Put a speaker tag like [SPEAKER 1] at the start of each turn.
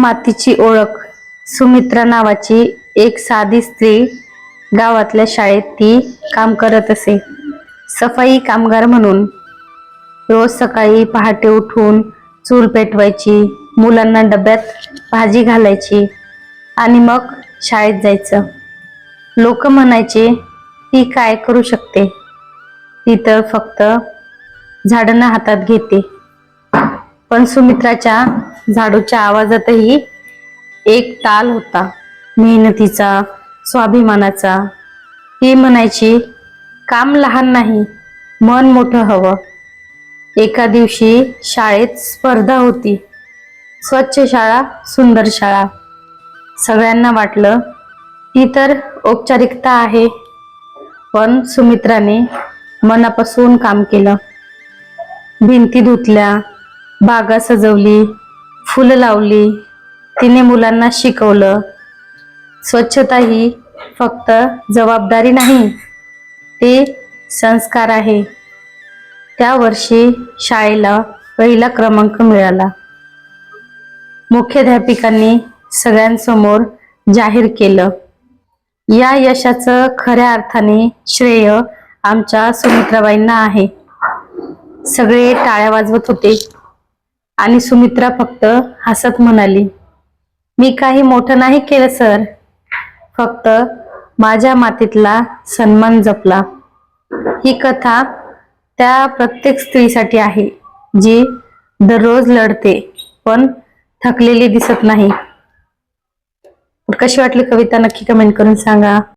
[SPEAKER 1] मातीची ओळख. सुमित्रा नावाची एक साधी स्त्री गावातल्या शाळेत ती काम करत असे. सफाई कामगार म्हणून रोज सकाळी पहाटे उठून चूल पेटवायची मुलांना डब्यात भाजी घालायची आणि मग शाळेत जायचं. लोक म्हणायचे ती काय करू शकते ती तर फक्त झाडांना हातात घेते. पण सुमित्राच्या झाडूच्या आवाजातही एक ताल होता. मेहनतीचा स्वाभिमानाचा. ती म्हणायची काम लहान नाही मन मोठं हवं. एका दिवशी शाळेत स्पर्धा होती. स्वच्छ शाळा सुंदर शाळा. सगळ्यांना वाटलं ती तर औपचारिकता आहे. पण सुमित्राने मनापासून काम केलं. भिंती धुतल्या बागा सजवली फुलं लावली. तिने मुलांना शिकवलं. स्वच्छता ही फक्त जबाबदारी नाही ते संस्कार आहे. त्या वर्षी शाळेला पहिला क्रमांक मिळाला. मुख्याध्यापिकांनी सगळ्यांसमोर जाहीर केलं. या यशाचं खऱ्या अर्थाने श्रेय आमच्या सुमित्राबाईंना आहे. सगळे टाळ्या वाजवत होते. आणि सुमित्रा फक्त हसत म्हणाली मी काही मोठं नाही केलं सर. फक्त माझ्या मातीतला सन्मान जपला. ही कथा त्या प्रत्येक स्त्रीसाठी आहे जी दररोज लढते पण थकलेली दिसत नाही. कशी वाटली कविता? नक्की कमेंट करून सांगा.